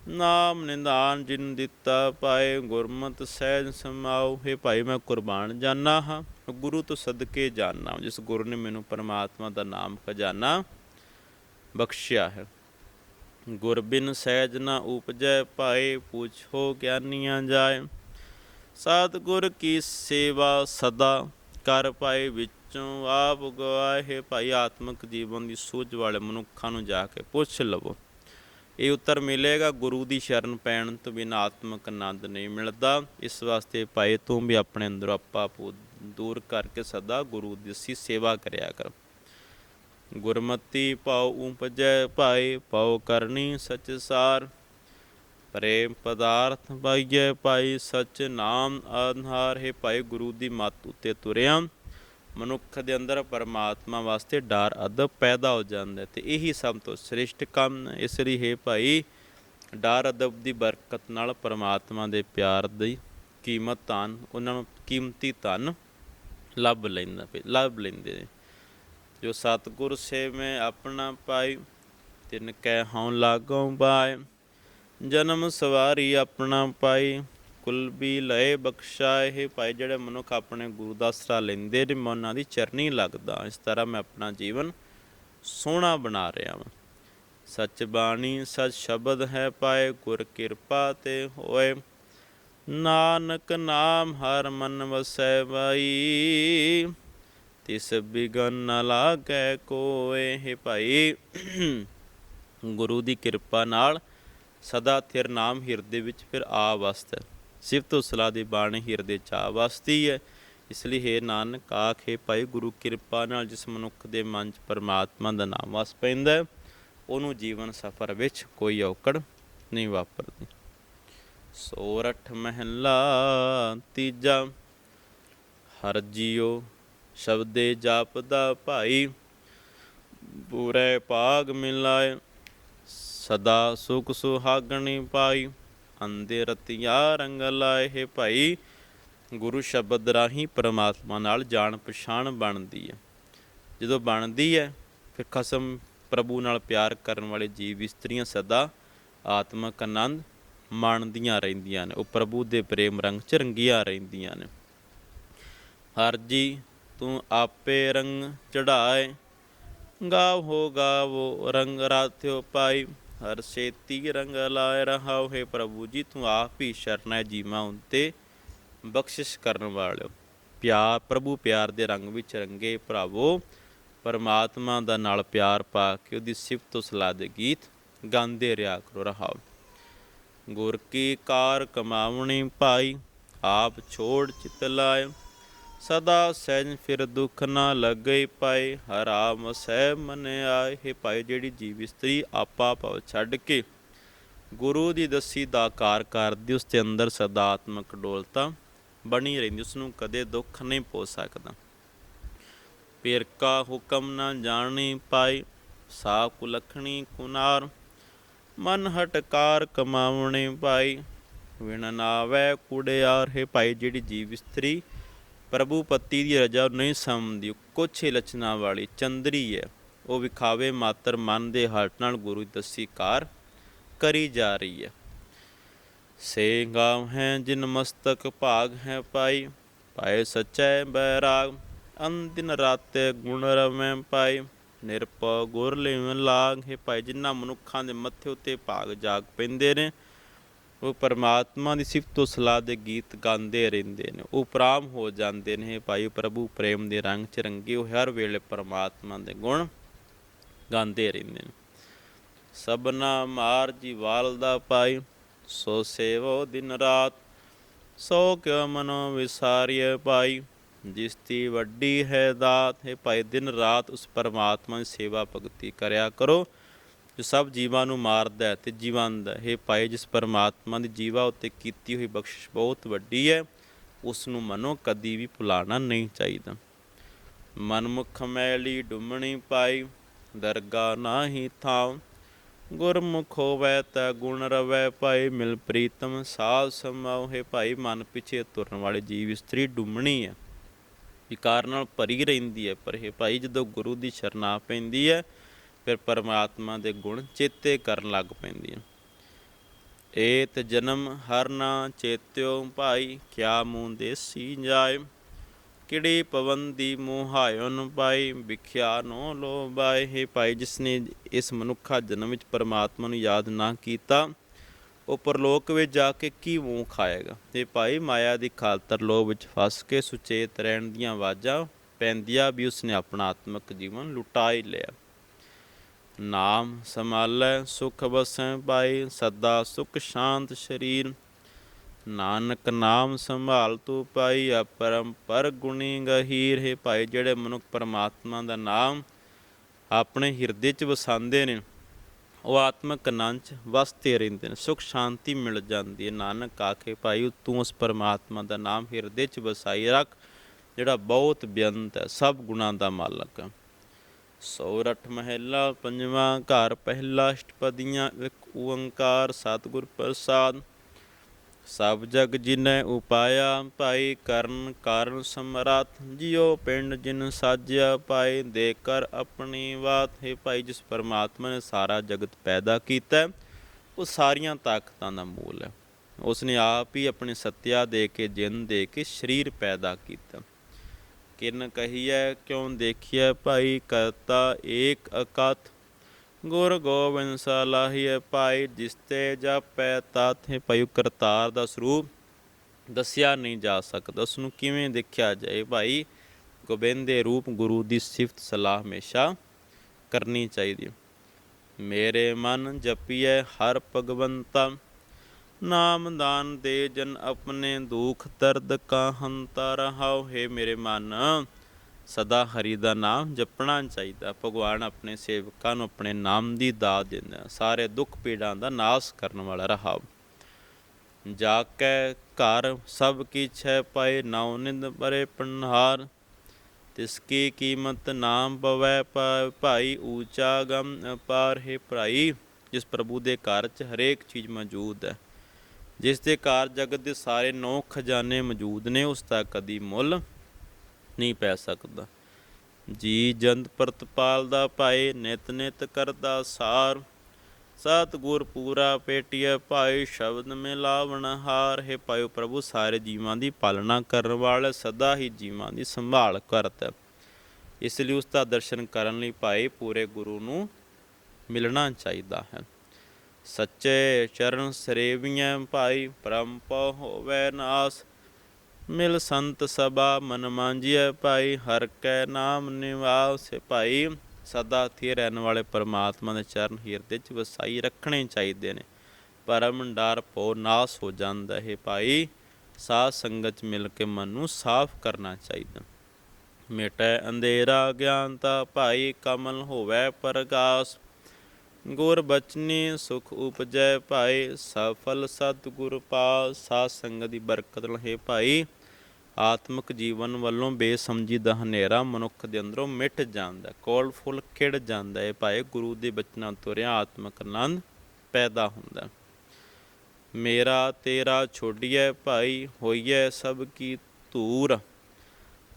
ਨਾਮ ਨਿਦਾਨ ਜਿਨ ਦਿੱਤਾ ਪਾਏ ਗੁਰਮਤਿ ਸਹਿਜ ਸਮਾਉ, ਹੈ ਭਾਈ ਮੈਂ ਕੁਰਬਾਨ ਜਾਨਾ ਹਾਂ। ਗੁਰੂ ਤੋਂ ਸਦਕੇ ਜਾਨਾ ਜਿਸ ਗੁਰੂ ਨੇ ਮੈਨੂੰ ਪਰਮਾਤਮਾ ਦਾ ਨਾਮ ਖਜ਼ਾਨਾ ਬਖਸ਼ਿਆ ਹੈ। ਗੁਰ ਬਿਨ ਸਹਿਜ ਨਾ ਉਪਜੈ ਪਾਏ ਪੁੱਛੋ ਗਿਆਨੀਆਂ ਜਾਏ। ਸਤਿਗੁਰ ਕੀ ਸੇਵਾ ਸਦਾ, ਕਰ ਪਾਏ ਵਿੱਚੋਂ ਆਪ ਗਵਾਏ। ਭਾਈ ਆਤਮਿਕ ਜੀਵਨ ਦੀ ਸੂਝ ਵਾਲੇ ਮਨੁੱਖਾਂ ਨੂੰ ਜਾ ਕੇ ਪੁੱਛ ਲਵੋ। ਇਹ ਉੱਤਰ ਮਿਲੇਗਾ, ਗੁਰੂ ਦੀ ਸ਼ਰਨ ਪੈਣ ਤੋਂ ਬਿਨਾਂ ਆਤਮਿਕ ਆਨੰਦ ਨਹੀਂ ਮਿਲਦਾ। ਇਸ ਵਾਸਤੇ ਭਾਈ ਤੂੰ ਵੀ ਆਪਣੇ ਅੰਦਰੋਂ ਆਪਾ ਦੂਰ ਕਰਕੇ ਸਦਾ ਗੁਰੂ ਦੀ ਸੀ ਸੇਵਾ ਕਰਿਆ ਕਰ। ਗੁਰਮਤੀ ਪਾਉ ਉਪਜੈ ਭਾਈ, ਪਾਉ ਕਰਨੀ ਸਚ ਸਾਰ। ਪ੍ਰੇਮ ਪਦਾਰਥ ਪਾਈਏ ਭਾਈ, ਸਚ ਨਾਮ ਆਧਾਰ ਹੈ ਭਾਈ ਗੁਰੂ ਦੀ ਮੱਤ ਉੱਤੇ ਤੁਰਿਆ। ਮਨੁੱਖ ਦੇ ਅੰਦਰ ਪਰਮਾਤਮਾ ਵਾਸਤੇ ਡਰ, ਅਦਬ ਪੈਦਾ ਹੋ ਜਾਂਦਾ ਹੈ ਤੇ ਇਹੀ ਸਭ ਤੋਂ ਸ੍ਰੇਸ਼ਟ ਕੰਮ ਇਸ ਲਈ ਹੈ ਭਾਈ, ਡਰ, ਅਦਬ ਦੀ ਬਰਕਤ ਨਾਲ ਪਰਮਾਤਮਾ ਦੇ ਪਿਆਰ ਦੀ ਕੀਮਤ ਧਨ, ਉਹਨਾਂ ਨੂੰ ਕੀਮਤੀ ਧਨ ਲੱਭ ਲੈਂਦਾ ਪਏ ਲੱਭ ਲੈਂਦੇ ਨੇ। ਜੋ ਸਤਿਗੁਰ ਸੇਵੇਂ ਆਪਣਾ ਪਾਈ, ਤਿਨ ਕੈ ਹਉ ਲਾਗੋਂ ਬਾਏ ਜਨਮ ਸਵਾਰੀ ਆਪਣਾ ਪਾਈ ਕੁਲ ਵੀ ਲਏ ਬਖਸ਼ਾ ਇਹ ਭਾਈ ਜਿਹੜੇ ਮਨੁੱਖ ਆਪਣੇ ਗੁਰੂ ਦਾ ਸਰਾ ਲੈਂਦੇ ਨੇ, ਮੈਂ ਉਹਨਾਂ ਦੀ ਚਰਨੀ ਲੱਗਦਾ। ਇਸ ਤਰ੍ਹਾਂ ਮੈਂ ਆਪਣਾ ਜੀਵਨ ਸੋਹਣਾ ਬਣਾ ਰਿਹਾ ਹਾਂ ਸੱਚ ਬਾਣੀ, ਸਚ ਸ਼ਬਦ ਹੈ ਪਾਏ, ਗੁਰ ਕਿਰਪਾ ਤੇ ਹੋਏ। ਨਾਨਕ ਨਾਮ ਹਰ ਮਨ ਵਸੈ ਬਾਈ ਤਿਸ ਬਿਗਨ ਨ ਲਾਗੈ ਕੋਏ। ਹੈ ਭਾਈ, ਗੁਰੂ ਦੀ ਕਿਰਪਾ ਨਾਲ ਸਦਾ ਥਿਰ ਨਾਮ ਹਿਰਦੇ ਵਿੱਚ ਫਿਰ ਆ ਵਸਦਾ ਸਿਫਤ ਸਲਾਹ ਦੀ ਬਾਣੀ ਹਿਰਦੇ ਚ ਆ ਵਸਦੀ ਹੈ ਇਸ ਲਈ ਹੈ ਨਾਨਕ ਆਖੇ ਭਾਈ ਗੁਰੂ ਕਿਰਪਾ ਨਾਲ ਜਿਸ ਮਨੁੱਖ ਦੇ ਮਨ ਚ ਪਰਮਾਤਮਾ ਦਾ ਨਾਮ ਵਸ ਪੈਂਦਾ ਹੈ, ਉਹਨੂੰ ਜੀਵਨ ਸਫਰ ਵਿੱਚ ਕੋਈ ਔਕੜ ਨਹੀਂ ਵਾਪਰਦੀ। ਸੋਰਠ ਮਹਿਲਾ ਤੀਜਾ ਹਰ ਜੀਓ ਸ਼ਬਦੇ ਜਾਪਦਾ ਭਾਈ ਪੂਰੇ ਪਾਗ ਮਿਲਾਏ ਸਦਾ ਸੁਖ ਸੁਹਾਗਣੀ ਪਾਈ। ਅੰਦੇ ਰਤਿਆ ਰੰਗ ਲਾਏ ਭਾਈ ਗੁਰੂ ਸ਼ਬਦ ਰਾਹੀਂ ਪਰਮਾਤਮਾ ਨਾਲ ਜਾਣ ਪਛਾਣ ਬਣਦੀ ਹੈ। ਜਦੋਂ ਬਣਦੀ ਹੈ, ਫਿਰ ਖਸਮ ਪ੍ਰਭੂ ਨਾਲ ਪਿਆਰ ਕਰਨ ਵਾਲੇ ਜੀਵ ਇਸਤਰੀਆਂ ਸਦਾ ਆਤਮਕ ਆਨੰਦ ਮਾਣਦੀਆਂ ਰਹਿੰਦੀਆਂ ਨੇ। ਉਹ ਪ੍ਰਭੂ ਦੇ ਪ੍ਰੇਮ ਰੰਗ ਚ ਰੰਗੀਆਂ ਰਹਿੰਦੀਆਂ ਨੇ। ਹਰਜੀ ਤੂੰ ਆਪੇ ਰੰਗ ਚੜਾਏ ਗਾਵੋ ਗਾਵੋ ਰੰਗ ਰਾਥਿਓ ਪਾਈ। ਹਰ ਛੇਤੀ ਰੰਗ ਲਾਇ ਰਹਾਉ ਹੈ ਪ੍ਰਭੂ ਜੀ, ਤੂੰ ਆਪ ਹੀ ਸ਼ਰਨ ਹੈ ਜੀਵਾਂ ਉਤੇ ਬਖਸ਼ਿਸ਼ ਕਰਨ ਵਾਲਿਓ। ਪਿਆਰ, ਪ੍ਰਭੂ ਪਿਆਰ ਦੇ ਰੰਗ ਵਿੱਚ ਰੰਗੇ ਭਰਾਵੋ, ਪਰਮਾਤਮਾ ਦਾ ਨਾਲ ਪਿਆਰ ਪਾ ਕੇ ਉਹਦੀ ਸਿਫਤ ਸਲਾਹ ਦੇ ਗੀਤ ਗਾਉਂਦੇ ਰਿਹਾ ਕਰੋ, ਰਹਾਓ। ਗੁਰ ਕੀ ਕਾਰ ਕਮਾਵਣੀ ਭਾਈ ਆਪ ਛੋੜ ਚਿਤ ਲਾਇ ਸਦਾ ਸਹਿਜ ਫਿਰ ਦੁੱਖ ਨਾ ਲੱਗੇ ਪਾਏ, ਹਰਾਮ ਸਹਿ ਮਨ ਆਏ ਭਾਈ ਜਿਹੜੀ ਜੀਵ ਇਸਤਰੀ ਆਪਾ ਭਵ ਛੱਡ ਕੇ ਗੁਰੂ ਦੀ ਦਸੀ ਦਾ ਕਾਰ ਕਰਦੀ, ਉਸ ਦੇ ਅੰਦਰ ਸਦਾ ਡੋਲਤਾ ਬਣੀ ਰਹਿੰਦੀ, ਉਸ ਨੂੰ ਕਦੇ ਦੁੱਖ ਨਹੀਂ ਪੋ ਸਕਦਾ। ਪੇਰ ਕਾ ਹੁਕਮ ਨਾ ਜਾਣੀ ਪਾਈ ਸਾ ਕੁਲਖਣੀ ਕੁਨਾਰ, ਮਨ ਹਟਕਾਰ ਕਮਾਵਣੇ ਪਾਈ ਵਿਣ ਨਾਵੇ ਕੁੜਿਆਰ ਹੈ ਭਾਈ ਜਿਹੜੀ ਜੀਵ ਇਸਤਰੀ ਪ੍ਰਭੂ ਪਤੀ ਦੀ ਰਜਾ ਨਹੀਂ ਸਮਝਦੀ। ਕੁਛ ਹੀ ਵਾਲੀ ਚੰਦਰੀ ਹੈ। ਉਹ ਵਿਖਾਵੇ ਮਾਤਰ ਮਨ ਦੇ ਹਟ ਨਾਲ ਗੁਰੂ ਦੀ ਦਸੀ ਕਾਰ ਕਰੀ ਜਾ ਰਹੀ ਹੈ। ਸੇ ਗਾਵ ਹੈ ਜਿਨ ਮਸਤਕ ਭਾਗ ਹੈ ਪਾਈ, ਪਾਏ ਸਚੈ ਬੈਰਾਗ ਅੰਦਿਨ ਰਾਤੇ ਗੁਣ ਰਵੇਂ ਪਾਈ। ਨਿਰਪਉ ਗੁਰ ਲਿਵ ਲਾਗ ਹੈ ਭਾਈ ਜਿਨ੍ਹਾਂ ਮਨੁੱਖਾਂ ਦੇ ਮੱਥੇ ਉੱਤੇ ਭਾਗ ਜਾਗ ਪੈਂਦੇ ਨੇ। ਉਹ ਪਰਮਾਤਮਾ ਦੀ ਸਿਫਤ ਤੋਂ ਸਲਾਹ ਦੇ ਗੀਤ ਗਾਉਂਦੇ ਰਹਿੰਦੇ ਨੇ। ਉਹ ਪ੍ਰਾਮ ਹੋ ਜਾਂਦੇ ਨੇ ਭਾਈ ਪ੍ਰਭੂ, ਪ੍ਰੇਮ ਦੇ ਰੰਗ ਚ ਰੰਗੇ ਉਹ ਹਰ ਵੇਲੇ ਪਰਮਾਤਮਾ ਦੇ ਗੁਣ ਗਾਉਂਦੇ ਰਹਿੰਦੇ ਨੇ। ਸਬਨਾ ਮਾਰ ਜੀਵਾਲ ਦਾ ਪਾਈ ਸੋ ਸੇਵੋ ਦਿਨ ਰਾਤ, ਸੋ ਕਿਉ ਮਨੋ ਵਿਸਾਰਿਐ ਪਾਈ ਜਿਸ ਦੀ ਵੱਡੀ ਹੈ ਦਾਤ। ਹੈ ਭਾਈ, ਦਿਨ ਰਾਤ ਉਸ ਪਰਮਾਤਮਾ ਦੀ ਸੇਵਾ ਭਗਤੀ ਕਰਿਆ ਕਰੋ। ਜੋ ਸਭ ਜੀਵਾਂ ਨੂੰ ਮਾਰਦਾ ਹੈ ਤੇ ਜੀਵਾਂਦਾ ਹੈ। ਭਾਈ, ਜਿਸ ਪਰਮਾਤਮਾ ਦੀ ਜੀਵਾ ਉੱਤੇ ਕੀਤੀ ਹੋਈ ਬਖਸ਼ਿਸ਼ ਬਹੁਤ ਵੱਡੀ ਹੈ, ਉਸ ਨੂੰ ਮਨੋ ਕਦੀ ਵੀ ਭੁਲਾਣਾ ਨਹੀਂ ਚਾਹੀਦਾ। ਮਨਮੁਖ ਮੈਲੀ ਡੁੰਮਣੀ ਪਾਈ, ਦਰਗਾ ਨਾਹੀ ਥਾਉ ਗੁਰਮੁਖ ਹੋਵੇ ਤਾ ਗੁਣ ਰਵੈ ਭਾਈ, ਮਿਲ ਪ੍ਰੀਤਮ ਸਾਧ ਸਮਾਉ। ਹੈ ਭਾਈ, ਮਨ ਪਿਛੇ ਤੁਰਨ ਵਾਲੀ ਜੀਵ ਇਸਤਰੀ ਡੁੰਮਣੀ ਹੈ। ਵਿਕਾਰ ਨਾਲ ਭਰੀ ਰਹਿੰਦੀ ਹੈ, ਪਰ ਇਹ ਭਾਈ, ਜਦੋਂ ਗੁਰੂ ਦੀ ਸ਼ਰਨਾ ਪੈਂਦੀ ਹੈ ਫਿਰ ਪਰਮਾਤਮਾ ਦੇ ਗੁਣ ਚੇਤੇ ਕਰਨ ਲੱਗ ਪੈਂਦੀਆਂ। ਹੈ ਏਤ ਜਨਮ ਹਰ ਨਾ ਚੇਤਿਓ ਭਾਈ, ਕਿਆ ਮੂੰ ਦੇਸੀ ਜਾਏ। ਕਿੜੀ ਪਵਨ ਦੀ ਮੋਹਾਇਨ ਪਾਈ, ਵਿਖਿਆ ਨੋ ਲੋ ਹੈ ਭਾਈ, ਜਿਸਨੇ ਇਸ ਮਨੁੱਖਾ ਜਨਮ ਵਿੱਚ ਪਰਮਾਤਮਾ ਨੂੰ ਯਾਦ ਨਾ ਕੀਤਾ, ਉਹ ਪਰਲੋਕ ਵਿੱਚ ਜਾ ਕੇ ਕੀ ਮੂੰਹ ਖਾਏਗਾ? ਤੇ ਭਾਈ, ਮਾਇਆ ਦੀ ਖਾਲਤਰ ਲੋਭ ਵਿੱਚ ਫਸ ਕੇ ਸੁਚੇਤ ਰਹਿਣ ਦੀਆਂ ਆਵਾਜ਼ਾਂ ਪੈਂਦੀਆਂ ਵੀ ਉਸਨੇ ਆਪਣਾ ਆਤਮਿਕ ਜੀਵਨ ਲੁਟਾ ਹੀ ਲਿਆ। ਨਾਮ ਸੰਭਾਲੈ, ਸੁਖ ਵਸੈ ਪਾਈ ਸਦਾ ਸੁਖ ਸ਼ਾਂਤ ਸ਼ਰੀਰ। ਨਾਨਕ ਨਾਮ ਸੰਭਾਲ ਤੂੰ ਪਾਈ ਅਪਰੰਪਰ ਗੁਣੀ ਗਹੀਰ। ਹੈ ਭਾਈ, ਜਿਹੜੇ ਮਨੁੱਖ ਪਰਮਾਤਮਾ ਦਾ ਨਾਮ ਆਪਣੇ ਹਿਰਦੇ 'ਚ ਵਸਾਉਂਦੇ ਨੇ, ਉਹ ਆਤਮਕ ਆਨੰਦ ਵਸਤੇ ਰਹਿੰਦੇ ਨੇ, ਸੁਖ ਸ਼ਾਂਤੀ ਮਿਲ ਜਾਂਦੀ ਹੈ। ਨਾਨਕ ਆਖੇ, ਭਾਈ, ਤੂੰ ਉਸ ਪਰਮਾਤਮਾ ਦਾ ਨਾਮ ਹਿਰਦੇ 'ਚ ਵਸਾਈ ਰੱਖ, ਜਿਹੜਾ ਬਹੁਤ ਬੇਅੰਤ ਹੈ, ਸਭ ਗੁਣਾਂ ਦਾ ਮਾਲਕ ਹੈ। ਸੌਰਠ ਮਹਿਲਾ, ਪੰਜਵਾਂ ਘਰ, ਪਹਿਲਾ ਅਸ਼ਟਪਦੀਆਂ, ਇੱਕ ਓੰਕਾਰ, ਸਤਿਗੁਰ ਪ੍ਰਸਾਦ। ਸਭ ਜਗ ਜਿਨੈ ਉਪਾਇਆ, ਭਾਈ ਕਰਨ ਕਾਰਨ ਸਮਰੱਥ। ਜਿਉ ਪਿੰਡ ਜਿਨ ਸਾਜਿਆ ਪਾਏ ਦੇ ਕਰ ਆਪਣੀ ਬਾਤ। ਹੈ ਭਾਈ, ਜਿਸ ਪਰਮਾਤਮਾ ਨੇ ਸਾਰਾ ਜਗਤ ਪੈਦਾ ਕੀਤਾ ਉਹ ਸਾਰੀਆਂ ਤਾਕਤਾਂ ਦਾ ਮੂਲ ਹੈ। ਉਸ ਨੇ ਆਪ ਹੀ ਆਪਣੀ ਸੱਤਿਆ ਦੇ ਕੇ, ਜਿੰਨ ਦੇ ਕੇ, ਸਰੀਰ ਪੈਦਾ ਕੀਤਾ। ਕਿਨ ਕਹੀਐ, ਕਿਉ ਦੇਖੀਐ ਭਾਈ ਕਰਤਾ ਏਕ ਅਕਥ ਗੁਰ ਗੋਬਿੰਦ ਸਲਾਹੀਏ ਭਾਈ ਜਿਸ ਜਪੈ ਤਾਥੇ ਭਾਈ ਕਰਤਾਰ ਦਾ ਸਰੂਪ। ਦੱਸਿਆ ਨਹੀਂ ਜਾ ਸਕਦਾ ਉਸ ਨੂੰ ਕਿਵੇਂ ਦੇਖਿਆ ਜਾਏ ਭਾਈ? ਗੋਬਿੰਦ ਦੇ ਰੂਪ ਗੁਰੂ ਦੀ ਸਿਫਤ ਸਲਾਹ ਹਮੇਸ਼ਾ ਕਰਨੀ ਚਾਹੀਦੀ। ਮੇਰੇ ਮਨ ਜਪੀਏ ਹਰ ਭਗਵੰਤਾ ਨਾਮਦਾਨ ਦੇ ਜਨ ਆਪਣੇ ਦੁਖ ਦਰਦ ਕਾ ਹੰਤਾ ਰਹਾਉ? ਹੈ ਮੇਰੇ ਮਨ, ਸਦਾ ਹਰੀ ਦਾ ਨਾਮ ਜਪਣਾ ਚਾਹੀਦਾ। ਭਗਵਾਨ ਆਪਣੇ ਸੇਵਕਾਂ ਨੂੰ ਆਪਣੇ ਨਾਮ ਦੀ ਦਾਤ ਦਿੰਦਾ ਸਾਰੇ ਦੁੱਖ ਪੀੜਾਂ ਦਾ ਨਾਸ ਕਰਨ ਵਾਲਾ ਰਹਾਉ। ਜਾ ਕੇ ਘਰ ਸਭ ਕੀ ਛੈ ਪਾਏ, ਨਾਉ ਨਿੰਦ ਪਰੇ ਪਨਹਾਰ। ਤਿਸ ਕੀ ਕੀਮਤ ਨਾਮ ਪਵੈ ਭਾਈ ਊਚਾ ਗਮ ਅਪਾਰ। ਹੈ ਭਰਾਈ, ਜਿਸ ਪ੍ਰਭੂ ਦੇ ਘਰ 'ਚ ਹਰੇਕ ਚੀਜ਼ ਮੌਜੂਦ ਹੈ ਜਿਸ ਦੇ ਘਰ ਜਗਤ ਦੇ ਸਾਰੇ ਨੌ ਖਜ਼ਾਨੇ ਮੌਜੂਦ ਨੇ, ਉਸ ਦਾ ਕਦੀ ਮੁੱਲ ਨਹੀਂ ਪੈ ਸਕਦਾ। ਜੀ ਜੰਤ ਪ੍ਰਤਪਾਲ ਦਾ ਪਾਏ ਨਿਤ ਨਿਤ ਕਰਦਾ ਸਾਰ। ਸਤਿਗੁਰ ਪੂਰਾ ਪੇਟੀਐ ਭਾਈ ਸ਼ਬਦ ਮਿਲਾਵਣ ਹਾਰ। ਹੈ ਪਾਇਓ ਪ੍ਰਭੂ, ਸਾਰੇ ਜੀਵਾਂ ਦੀ ਪਾਲਣਾ ਕਰਨ ਵਾਲਾ ਸਦਾ ਹੀ ਜੀਵਾਂ ਦੀ ਸੰਭਾਲ ਕਰਦਾ ਇਸ ਲਈ ਉਸ ਦਾ ਦਰਸ਼ਨ ਕਰਨ ਲਈ ਭਾਈ ਪੂਰੇ ਗੁਰੂ ਨੂੰ ਮਿਲਣਾ ਚਾਹੀਦਾ ਹੈ। ਸੱਚੇ ਚਰਨ ਸਰੇਵੀਆਂ ਭਾਈ ਪਰੰਪ ਹੋਵੇ ਨਾਸ। ਮਿਲ ਸੰਤ ਸਭਾ ਮਨ ਮਾਂਜੀਐ ਭਾਈ, ਹਰ ਕੈ ਨਾਮ ਨਿਵਾਸ ਭਾਈ। ਸਦਾ ਸਥਿਰ ਰਹਿਣ ਵਾਲੇ ਪਰਮਾਤਮਾ ਦੇ ਚਰਨ ਹਿਰਦੇ 'ਚ ਵਸਾਈ ਰੱਖਣੇ ਚਾਹੀਦੇ ਨੇ। ਪਰਮ ਡਰ ਪੋ ਨਾਸ ਹੋ ਜਾਂਦਾ ਹੈ ਭਾਈ। ਸਾਧ ਸੰਗਤ 'ਚ ਮਿਲ ਕੇ ਮਨ ਨੂੰ ਸਾਫ਼ ਕਰਨਾ ਚਾਹੀਦਾ। ਮਿਟੈ ਅੰਧੇਰਾ ਗਿਆਨਤਾ ਭਾਈ, ਕਮਲ ਹੋਵੇ ਪ੍ਰਗਾਸ। ਗੁਰ ਬਚਨੀ ਸੁਖ ਉਪਜੈ ਭਾਈ ਸਫਲ ਸਤਿਗੁਰ ਪਾਸ ਸਾਧ ਸੰਗਤ ਦੀ ਬਰਕਤ ਨਾਲ ਹੈ ਭਾਈ। ਆਤਮਿਕ ਜੀਵਨ ਵੱਲੋਂ ਬੇਸਮਝੀ ਦਾ ਹਨੇਰਾ ਮਨੁੱਖ ਦੇ ਅੰਦਰੋਂ ਮਿਟ ਜਾਂਦਾ, ਕੋਲ ਫੁੱਲ ਖਿੜ ਜਾਂਦਾ ਹੈ ਭਾਈ ਗੁਰੂ ਦੇ ਬਚਨਾਂ ਤੁਰਿਆ ਆਤਮਿਕ ਆਨੰਦ ਪੈਦਾ ਹੁੰਦਾ। ਮੇਰਾ ਤੇਰਾ ਛੋਡੀਐ ਭਾਈ, ਹੋਈਐ ਸਭ ਕੀ ਧੂਰ।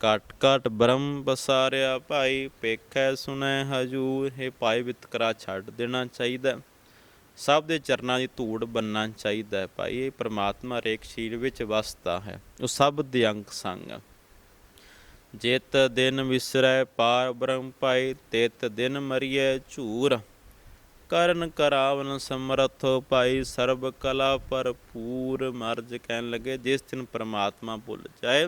ਕਟ ਕਟ ਬ੍ਰਹਮ ਬਸਾਰਿਆ ਭਾਈ, ਪੇਖੈ ਸੁਨੈ ਹਜੂਰ, ਹੈ ਭਾਈ ਵਿਤਕਰਾ ਛੱਡ ਦੇਣਾ ਚਾਹੀਦਾ ਸਭ ਦੇ ਚਰਨਾਂ ਦੀ ਧੂੜ ਬੰਨਣਾ ਚਾਹੀਦਾ ਹੈ ਭਾਈ, ਇਹ ਪ੍ਰਮਾਤਮਾ ਰੇਖ ਸ਼ੀਰ ਵਿੱਚ ਵਸਦਾ ਹੈ, ਉਹ ਸਭ ਦੇ ਅੰਗ ਸੰਗ ਹੈ। ਦਿਨ ਵਿਸਰੈ ਪਾਰ ਬ੍ਰਹਮ ਭਾਈ, ਤਿਤ ਦਿਨ ਮਰੀਐ ਝੂਰ ਕਰਨ ਕਰਾਵਨ ਸਮਰਥ ਭਾਈ, ਸਰਬ ਕਲਾ ਭਰਪੂਰ, ਮਰਜ ਕਹਿਣ ਲੱਗੇ, ਜਿਸ ਦਿਨ ਪ੍ਰਮਾਤਮਾ ਭੁੱਲ ਜਾਏ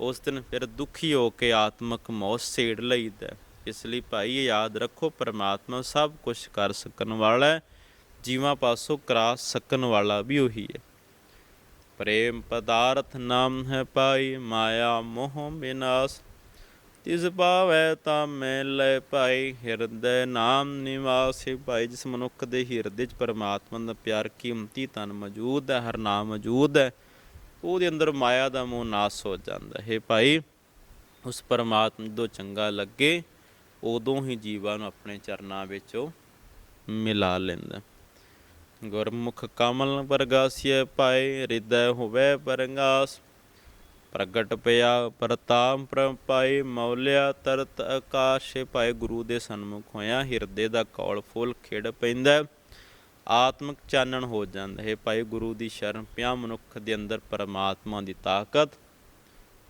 ਉਸ ਦਿਨ ਫਿਰ ਦੁਖੀ ਹੋ ਕੇ ਆਤਮਕ ਮੌਤ ਸੇੜ ਲਈਦਾ ਇਸ ਲਈ ਭਾਈ ਯਾਦ ਰੱਖੋ, ਪਰਮਾਤਮਾ ਸਭ ਕੁਝ ਕਰ ਸਕਣ ਵਾਲਾ ਹੈ, ਜੀਵਾਂ ਪਾਸੋਂ ਕਰਾ ਸਕਣ ਵਾਲਾ ਵੀ ਉਹੀ ਹੈ। ਪ੍ਰੇਮ ਪਦਾਰਥ ਨਾਮ ਹੈ ਪਾਈ ਮਾਇਆ ਮੋਹ ਬਿਨਾਸ਼। ਤਿਸ ਭਾਵੈ ਤਾਂ ਮੈਂ ਲੈ ਭਾਈ, ਹਿਰਦੈ ਨਾਮ ਨਿਵਾਸੀ ਭਾਈ। ਜਿਸ ਮਨੁੱਖ ਦੇ ਹਿਰਦੇ 'ਚ ਪਰਮਾਤਮਾ ਦਾ ਪਿਆਰ ਕੀਮਤੀ ਤਨ ਮੌਜੂਦ ਹੈ, ਹਰ ਨਾਮ ਮੌਜੂਦ ਹੈ। ਉਹਦੇ ਅੰਦਰ ਮਾਇਆ ਦਾ ਮੋਹ ਨਾਸ ਹੋ ਜਾਂਦਾ। ਹੈ ਭਾਈ, ਉਸ ਪਰਮਾਤਮਾ ਜਦੋਂ ਚੰਗਾ ਲੱਗੇ, ਉਦੋਂ ਹੀ ਜੀਵਾਂ ਨੂੰ ਆਪਣੇ ਚਰਨਾਂ ਵਿੱਚ ਉਹ ਮਿਲਾ ਲੈਂਦਾ। ਗੁਰਮੁਖ ਕਮਲ ਪ੍ਰਗਾਸੀਐ ਪਾਏ, ਹਿਰਦੈ ਹੋਵੇ ਪਰੰਗਾਸ। ਪ੍ਰਗਟ ਪਿਆ ਪ੍ਰਤਾਪ ਪ੍ਰਪਾਈ ਮੌਲਿਆ ਤਰਤ ਆਕਾਸ਼। ਭਾਈ, ਗੁਰੂ ਦੇ ਸਨਮੁਖ ਹੋਇਆ ਹਿਰਦੇ ਦਾ ਕੌਲ ਫੁੱਲ ਖਿੜ ਪੈਂਦਾ। ਆਤਮਿਕ ਚਾਨਣ ਹੋ ਜਾਂਦਾ। ਹੈ ਭਾਈ ਗੁਰੂ ਦੀ ਸ਼ਰਨ, ਪਿਆ ਮਨੁੱਖ ਦੇ ਅੰਦਰ ਪਰਮਾਤਮਾ ਦੀ ਤਾਕਤ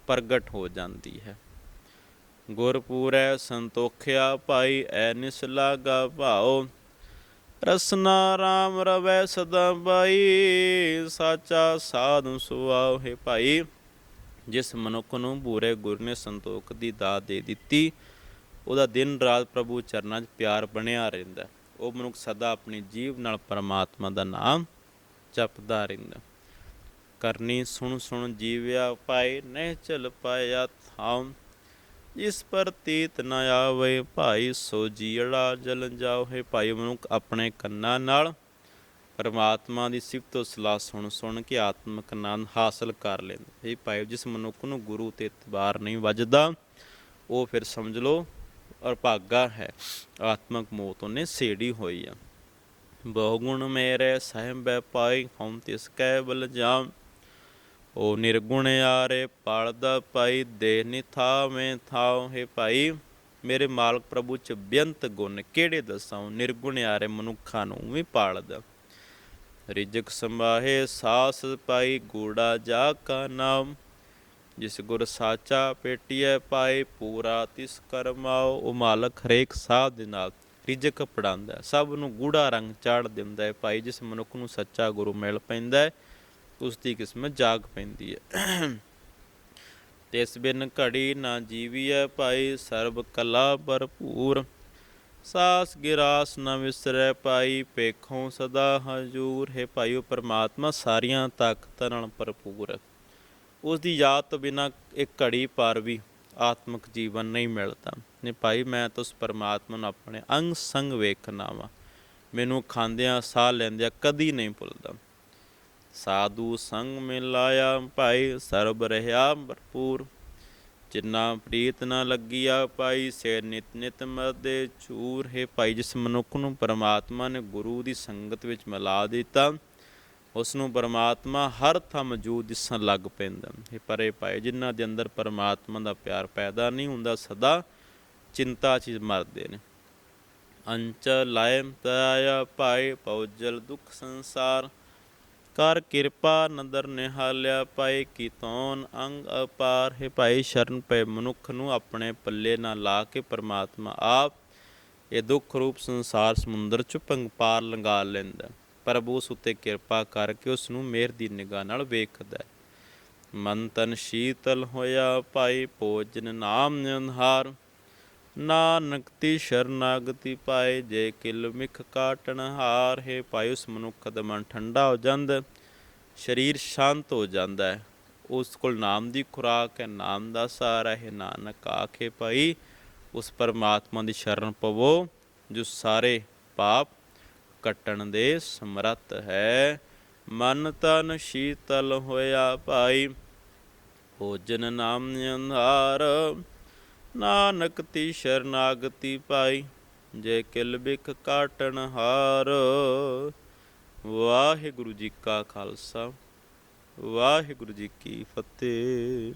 ਪ੍ਰਗਟ ਹੋ ਜਾਂਦੀ ਹੈ। ਗੁਰਪੂਰੈ ਸੰਤੋਖਿਆ ਭਾਈ, ਐ ਨਿਸ ਲਾਗਾ ਭਾਉ। ਰਸਨਾ ਰਾਮ ਰਵੈ ਸਦਾ ਬਾਈ, ਸਾਚਾ ਸਾਧੂ ਸੁਆਉ। ਹੈ ਭਾਈ, ਜਿਸ ਮਨੁੱਖ ਨੂੰ ਬੂਰੇ ਗੁਰ ਨੇ ਸੰਤੋਖ ਦੀ ਦਾਤ ਦੇ ਦਿੱਤੀ, ਉਹਦਾ ਦਿਨ ਰਾਤ ਪ੍ਰਭੂ ਚਰਨਾਂ 'ਚ ਪਿਆਰ ਬਣਿਆ ਰਹਿੰਦਾ। ਉਹ ਮਨੁੱਖ ਸਦਾ ਆਪਣੀ ਜੀਵ ਨਾਲ ਪਰਮਾਤਮਾ ਦਾ ਨਾਮ ਜਪਦਾ ਰਹਿੰਦਾ। ਕਰਨੀ ਸੁਣ ਸੁਣ ਜੀਵਿਆ ਪਾਏ ਨਹਿ ਚਲ ਪਾਇਆ ਥਾਮ। ਜਿਸ ਪਰ ਤੀਤ ਨ ਆਵੇ ਭਾਈ, ਸੋ ਜੀੜਾ ਜਲ ਜਾਓ ਹੈ ਭਾਈ ਮਨੁੱਖ ਆਪਣੇ ਕੰਨਾਂ ਨਾਲ ਪਰਮਾਤਮਾ ਦੀ ਸਿਫਤ ਸਲਾਹ ਸੁਣ ਸੁਣ ਕੇ ਆਤਮਿਕ ਆਨੰਦ ਹਾਸਲ ਕਰ ਲੈਂਦਾ। ਇਹ ਭਾਈ, ਜਿਸ ਮਨੁੱਖ ਨੂੰ ਗੁਰੂ ਤੇ ਇਤਬਾਰ ਨਹੀਂ ਵੱਜਦਾ, ਉਹ ਫਿਰ ਸਮਝ ਲਓ ਔਰ ਹੈ। ਆਤਮਿਕ ਮੌਤ ਉਹਨੇ ਸੇੜੀ ਹੋਈ ਆ। ਬਹੁ ਮੇਰੇ ਸਹਿਬ ਪਾਈ ਹਉ ਤਿਸ ਕੈ ਬਲ ਜਾਮ। ਉਹ ਨਿਰਗੁਣ ਆਰੇ ਪਲਦਾ ਪਾਈ ਦੇ ਨਿਥਾਵੇਂ ਥਾਉ ਹੈ ਭਾਈ। ਮੇਰੇ ਮਾਲਕ ਪ੍ਰਭੂ ਚ ਬੇਅੰਤ ਗੁਣ ਕਿਹੜੇ ਦੱਸਾਂ ਨਿਰਗੁਣ ਆਰੇ ਮਨੁੱਖਾਂ ਨੂੰ ਵੀ ਪਾਲਦਾ। ਰਿਜਕ ਸੰਭਾਹੇ ਸਾਸ ਪਾਈ ਗੂੜਾ ਜਾ ਕਾ ਨਾਮ। ਜਿਸ ਗੁਰ ਸਾਚਾ ਪੇਟੀਐ ਪਾਏ ਪੂਰਾ, ਤਿਸ ਕਰਮਾਓ ਉਹ ਮਾਲਕ ਹਰੇਕ ਸਾਧ ਦੇ ਨਾਲ ਰਿਜਕ ਪੜਾਉਂਦਾ ਸਭ ਨੂੰ ਗੂੜਾ ਰੰਗ ਚਾੜ ਦਿੰਦਾ ਹੈ ਭਾਈ, ਜਿਸ ਮਨੁੱਖ ਨੂੰ ਸੱਚਾ ਗੁਰੂ ਮਿਲ ਪੈਂਦਾ ਹੈ, ਉਸ ਦੀ ਕਿਸਮਤ ਜਾਗ ਪੈਂਦੀ ਹੈ। ਤਿਸ ਬਿਨ ਘੜੀ ਨਾ ਜੀਵੀਐ ਭਾਈ, ਸਰਬ ਕਲਾ ਭਰਪੂਰ। ਸਾਸ ਗਿਰਾਸ ਨਾ ਵਿਸਰੈ ਪਾਈ ਪੇਖੋਂ ਸਦਾ ਹਜੂਰ। ਹੈ ਭਾਈਓ, ਪਰਮਾਤਮਾ ਸਾਰੀਆਂ ਤਾਕਤਾਂ ਨਾਲ ਭਰਪੂਰ ਹੈ। ਉਸ ਦੀ ਯਾਦ ਤੋਂ ਬਿਨਾ ਇੱਕ ਘੜੀ ਪਰ ਵੀ ਆਤਮਿਕ ਜੀਵਨ ਨਹੀਂ ਮਿਲਦਾ। ਨੇ ਭਾਈ, ਮੈਂ ਤਾਂ ਉਸ ਪਰਮਾਤਮਾ ਨੂੰ ਆਪਣੇ ਅੰਗ ਸੰਗ ਵੇਖਣਾ ਵਾ। ਮੈਨੂੰ ਖਾਂਦਿਆਂ ਸਾਹ ਲੈਂਦਿਆਂ ਕਦੀ ਨਹੀਂ ਭੁੱਲਦਾ। ਸਾਧੂ ਸੰਗ ਮਿਲਾਇਆ ਭਾਈ, ਸਰਬ ਰਹਾ ਭਰਪੂਰ। ਜਿੰਨਾ ਪ੍ਰੀਤ ਨਾ ਲੱਗਿਆ ਭਾਈ, ਸੇ ਨਿਤ ਨਿਤ ਮਰਦੇ ਚੂਰ ਹੈ ਭਾਈ। ਜਿਸ ਮਨੁੱਖ ਨੂੰ ਪਰਮਾਤਮਾ ਨੇ ਗੁਰੂ ਦੀ ਸੰਗਤ ਵਿੱਚ ਮਿਲਾ ਦਿੱਤਾ ਉਸ ਨੂੰ ਪਰਮਾਤਮਾ ਹਰ ਥਾਂ ਮੌਜੂਦ ਦਿਸਣ ਲੱਗ ਪੈਂਦਾ ਹੈ ਪਰੇ ਭਾਈ ਜਿਨ੍ਹਾਂ ਦੇ ਅੰਦਰ ਪਰਮਾਤਮਾ ਦਾ ਪਿਆਰ ਪੈਦਾ ਨਹੀਂ ਹੁੰਦਾ, ਸਦਾ ਚਿੰਤਾ 'ਚ ਮਰਦੇ ਨੇ। ਅੰਚ ਲਾਇ ਤਾਇਆ ਪਾਏ ਪਉਜਲ ਦੁਖ ਸੰਸਾਰ। ਕਰ ਕਿਰਪਾ ਨਦਰ ਨਿਹਾਲਿਆ ਪਾਏ ਕੀ ਅੰਗ ਅਪਾਰ। ਹੈ ਭਾਈ ਸ਼ਰਨ ਪਏ ਮਨੁੱਖ ਨੂੰ ਆਪਣੇ ਪੱਲੇ ਨਾ ਲਾ ਕੇ ਪਰਮਾਤਮਾ ਆਪ ਇਹ ਦੁੱਖ ਰੂਪ ਸੰਸਾਰ ਸਮੁੰਦਰ ਚ ਪੰਗ ਪਾਰ ਲੰਘਾ ਲੈਂਦਾ। ਪ੍ਰਭੂ ਉਸ ਉੱਤੇ ਕਿਰਪਾ ਕਰਕੇ ਉਸ ਨੂੰ ਮਿਹਰ ਦੀ ਨਿਗਾਹ ਨਾਲ ਵੇਖਦਾ ਹੈ। ਮਨ ਤਨ ਸ਼ੀਤਲ ਹੋਇਆ, ਭਾਈ ਭੋਜਨ ਨਾਮ ਨਿਰਹਾਰ। ਨਾਨਕ ਤੀ ਸ਼ਰਨਾਗਤੀ ਪਾਏ, ਜੇ ਕਿਲ ਮਿਖ ਕਾਟਣ ਹਾਰ। ਹੈ ਭਾਈ ਉਸ ਮਨੁੱਖ ਦਾ ਮਨ ਠੰਡਾ ਹੋ ਜਾਂਦਾ ਸਰੀਰ ਸ਼ਾਂਤ ਹੋ ਜਾਂਦਾ ਹੈ। ਉਸ ਕੋਲ ਨਾਮ ਦੀ ਖੁਰਾਕ ਹੈ, ਨਾਮ ਦਾ ਸਹਾਰਾ ਹੈ। ਨਾਨਕ ਆਖੇ ਭਾਈ, ਉਸ ਪਰਮਾਤਮਾ ਦੀ ਸ਼ਰਨ ਪਵੋ, ਜੋ ਸਾਰੇ ਪਾਪ ਕੱਟਣ ਦੇ ਸਮਰੱਥ ਹੈ। ਮਨ ਤਨ ਸ਼ੀਤਲ ਹੋਇਆ ਭਾਈ, ਭੋਜਨ ਨਾਮ ਅੰਧਾਰ ਨਾਨਕ ਤੀ ਸ਼ਰਨਾਗਤੀ ਪਾਈ ਜੇ ਕਿਲ ਬਿਖ ਕਾਟਣ ਹਾਰ। ਵਾਹਿਗੁਰੂ ਜੀ ਕਾ ਖਾਲਸਾ, ਵਾਹਿਗੁਰੂ ਜੀ ਕੀ ਫਤਿਹ।